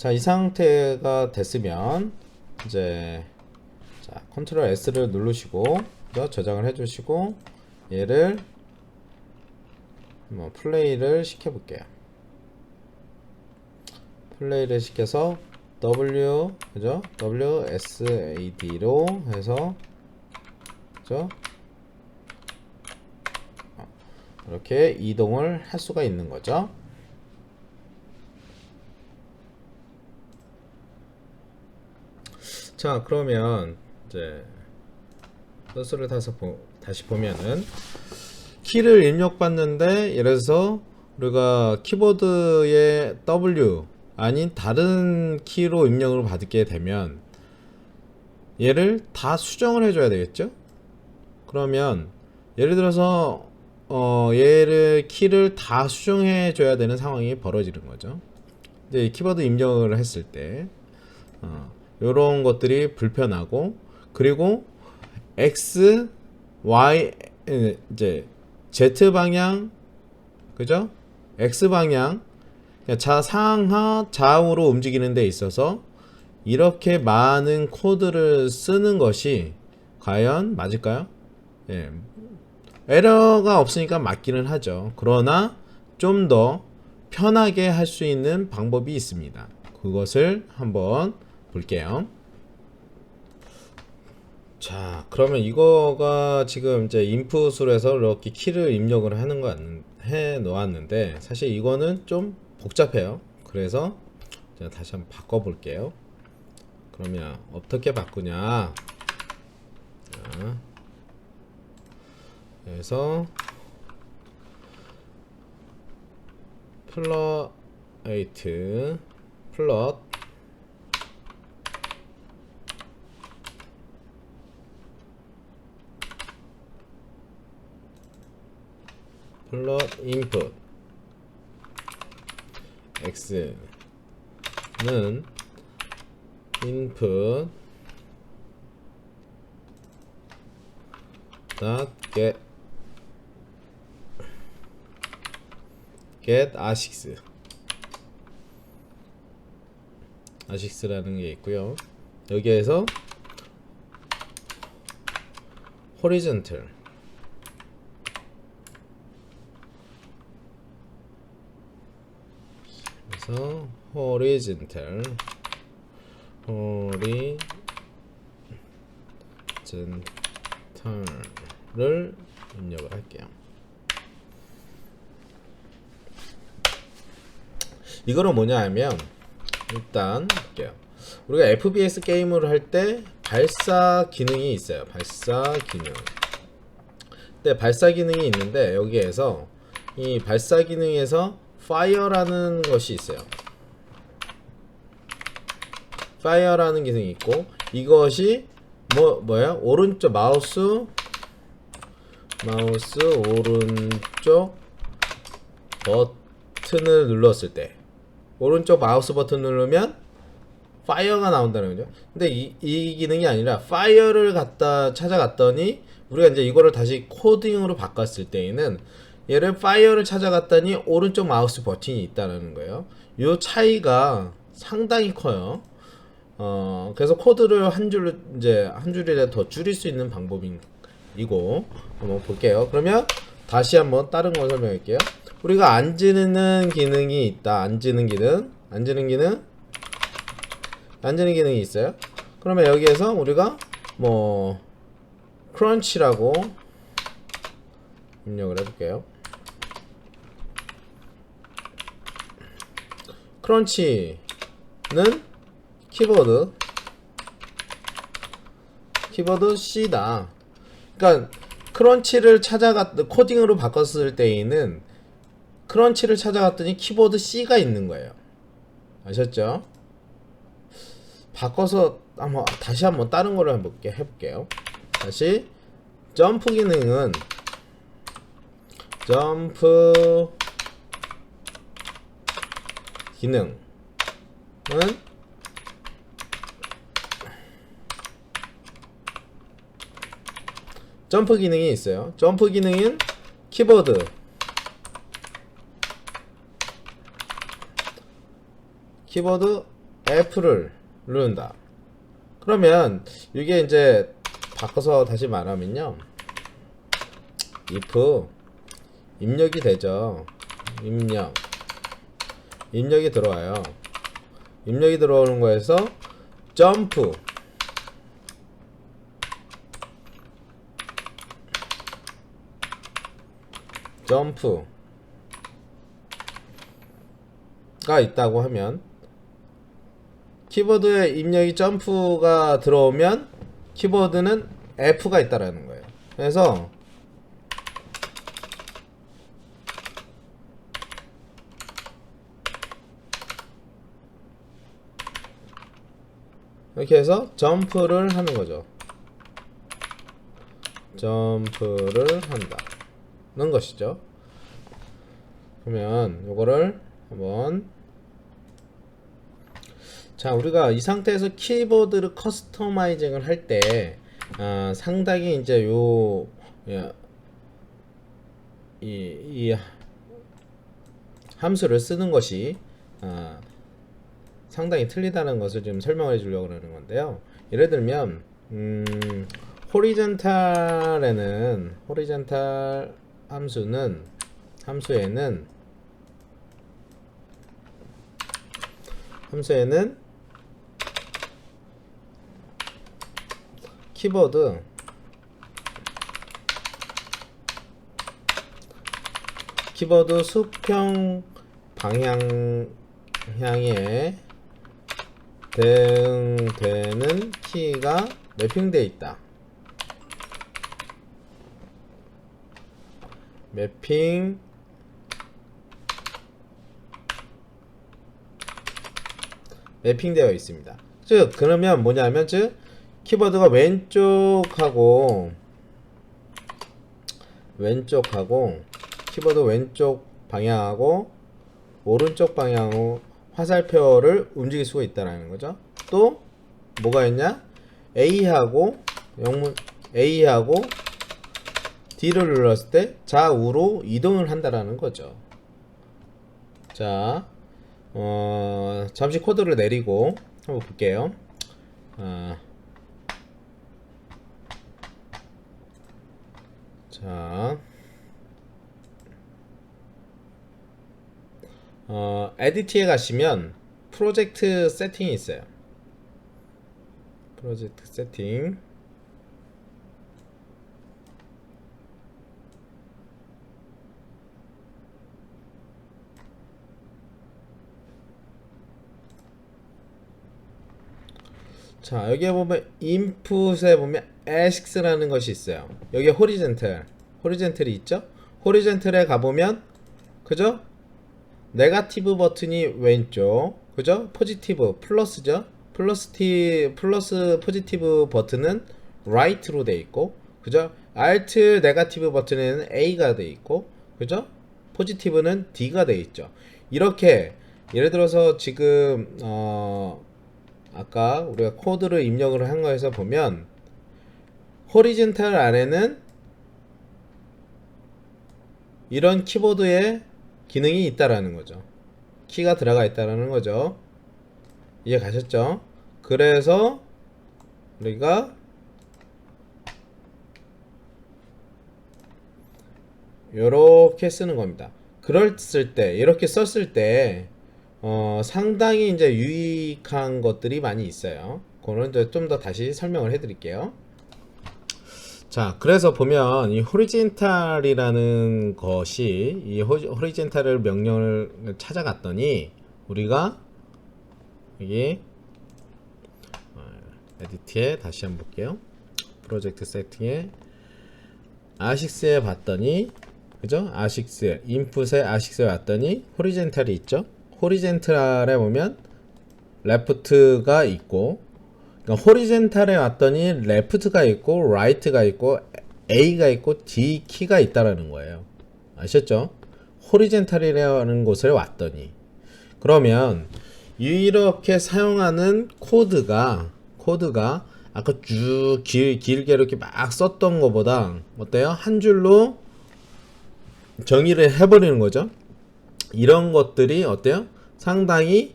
자, 이 상태가 됐으면 이제 자, 컨트롤 S를 누르시고? 저장을 해 주시고 얘를 뭐 플레이를 시켜 볼게요. 플레이를 시켜서 W 그죠? WSAD로 해서 그죠? 어, 이렇게 이동을 할 수가 있는 거죠. 자, 그러면 이제 서스를 다시, 보, 다시 보면은 키를 입력받는데 들어서 우리가 키보드의 W 아닌 다른 키로 입력을 받게 되면 얘를 다 수정을 해줘야 되겠죠? 그러면 예를 들어서 어 얘를 키를 다 수정해 줘야 되는 상황이 벌어지는 거죠. 이제 이 키보드 입력을 했을 때 어, 이런 것들이 불편하고 그리고 X, Y 에, 이제 Z 방향 그죠? X 방향 자 상하 좌우로 움직이는 데 있어서 이렇게 많은 코드를 쓰는 것이 과연 맞을까요? 예. 에러가 없으니까 맞기는 하죠. 그러나 좀 더 편하게 할 수 있는 방법이 있습니다. 그것을 한번 볼게요. 자, 그러면 이거가 지금 이제 인풋으로 해서 이렇게 키를 입력을 하는 거 해 놓았는데 사실 이거는 좀 복잡해요. 그래서 제가 다시 한번 바꿔 볼게요. 그러면 어떻게 바꾸냐? 자, 그래서 8 플럿 플롯 인풋 x는 input dot get get ASICS ASICS라는 게 있고요. 여기에서 horizontal 그래서 horizontal horizontal을 입력을 할게요. 이거는 뭐냐 하면 일단 볼게요. 우리가 FPS 게임을 할 때 발사 기능이 있어요. 발사 기능. 근데 발사 기능이 있는데 여기에서 이 발사 기능에서 fire라는 것이 있어요. fire라는 기능이 있고 이것이 뭐 뭐야? 오른쪽 마우스 마우스 오른쪽 버튼을 눌렀을 때 오른쪽 마우스 버튼 누르면 파이어가 나온다는 거죠. 근데 이, 이 기능이 아니라 파이어를 갖다 찾아갔더니 우리가 이제 이거를 다시 코딩으로 바꿨을 때에는 얘를 파이어를 찾아갔더니 오른쪽 마우스 버튼이 있다는 거예요. 이 차이가 상당히 커요. 어, 그래서 코드를 한 줄, 이제 한 줄이라도 더 줄일 수 있는 방법이고, 한번 볼게요. 그러면 다시 한번 다른 걸 설명할게요. 우리가 앉는 기능이 있다. 앉는 기능. 앉는 기능. 앉는 기능이 있어요. 그러면 여기에서 우리가 뭐, 크런치라고 입력을 해볼게요. 크런치는 키보드 키보드 C다. 그러니까 크런치를 찾아갔 코딩으로 바꿨을 때에는 크런치를 찾아갔더니 키보드 C가 있는 거예요. 아셨죠? 바꿔서 한번 다시 한번 다른 거를 한번 볼게- 해볼게요. 다시 점프 기능은 점프 기능은 점프 기능이 있어요. 점프 기능은 키보드 키보드 F를 누른다. 그러면 이게 이제 바꿔서 다시 말하면요. if 입력이 되죠. 입력. 입력이 들어와요. 입력이 들어오는 거에서 점프 점프가 있다고 하면 키보드에 입력이 점프가 들어오면 키보드는 F가 있다라는 거예요. 그래서 이렇게 해서 점프를 하는 거죠. 점프를 한다는 것이죠. 그러면 요거를 한번 자 우리가 이 상태에서 키보드를 커스터마이징을 할때 아, 상당히 이제 요 야, 이, 이 함수를 쓰는 것이 아, 상당히 틀리다는 것을 좀 설명해 주려고 그러는 건데요. 예를 들면 음, 호리젠탈에는 호리젠탈 함수는 함수에는 함수에는 키보드 키보드 수평 방향 향에 대응되는 키가 매핑되어 있다. 매핑 매핑되어 있습니다. 즉 그러면 뭐냐면 즉 키보드가 왼쪽하고 왼쪽하고 키보드 왼쪽 방향하고 오른쪽 방향으로 화살표를 움직일 수가 있다라는 거죠. 또 뭐가 있냐? A하고 영문 A하고 D를 눌렀을 때 좌우로 이동을 한다라는 거죠. 자, 어, 잠시 코드를 내리고 한번 볼게요. 아, 자, 어, 에디트에 가시면 프로젝트 세팅이 있어요. 프로젝트 세팅. 자, 여기에 보면 인풋에 보면 ASICS라는 것이 있어요. 여기 호리젠틀, 호리젠틀이 있죠? 호리젠틀에 가보면 그죠? 네가티브 버튼이 왼쪽, 그죠? 포지티브, 플러스죠? 플러스 티, 플러스 포지티브 버튼은 right로 돼 있고, 그죠? alt 네가티브 버튼에는 A가 돼 있고, 그죠? 포지티브는 D가 돼 있죠. 이렇게 예를 들어서 지금 어 아까 우리가 코드를 입력을 한 거에서 보면 호리젠탈 안에는 이런 키보드에 기능이 있다라는 거죠. 키가 들어가 있다라는 거죠. 이해 가셨죠? 그래서 우리가 이렇게 쓰는 겁니다. 그랬을 때 이렇게 썼을 때 어, 상당히 이제 유익한 것들이 많이 있어요. 그거는 좀 더 다시 설명을 해드릴게요. 자, 그래서 보면 이 호리젠탈이라는 것이 이 호리젠탈을 명령을 찾아갔더니 우리가 여기 어, 에디트에 다시 한번 볼게요. 프로젝트 세팅에 아식스에 봤더니 그죠? 아식스 인풋에 아식스에 왔더니 호리젠탈이 있죠? 호리젠탈에 보면 레프트가 있고 그러니까 호리젠탈에 왔더니 레프트가 있고 라이트가 있고 A가 있고 D 키가 있다라는 거예요. 아셨죠? 호리젠탈이라는 곳에 왔더니 그러면 이렇게 사용하는 코드가 코드가 아까 쭉 길, 길게 이렇게 막 썼던 것보다 어때요? 한 줄로 정의를 해버리는 거죠. 이런 것들이 어때요? 상당히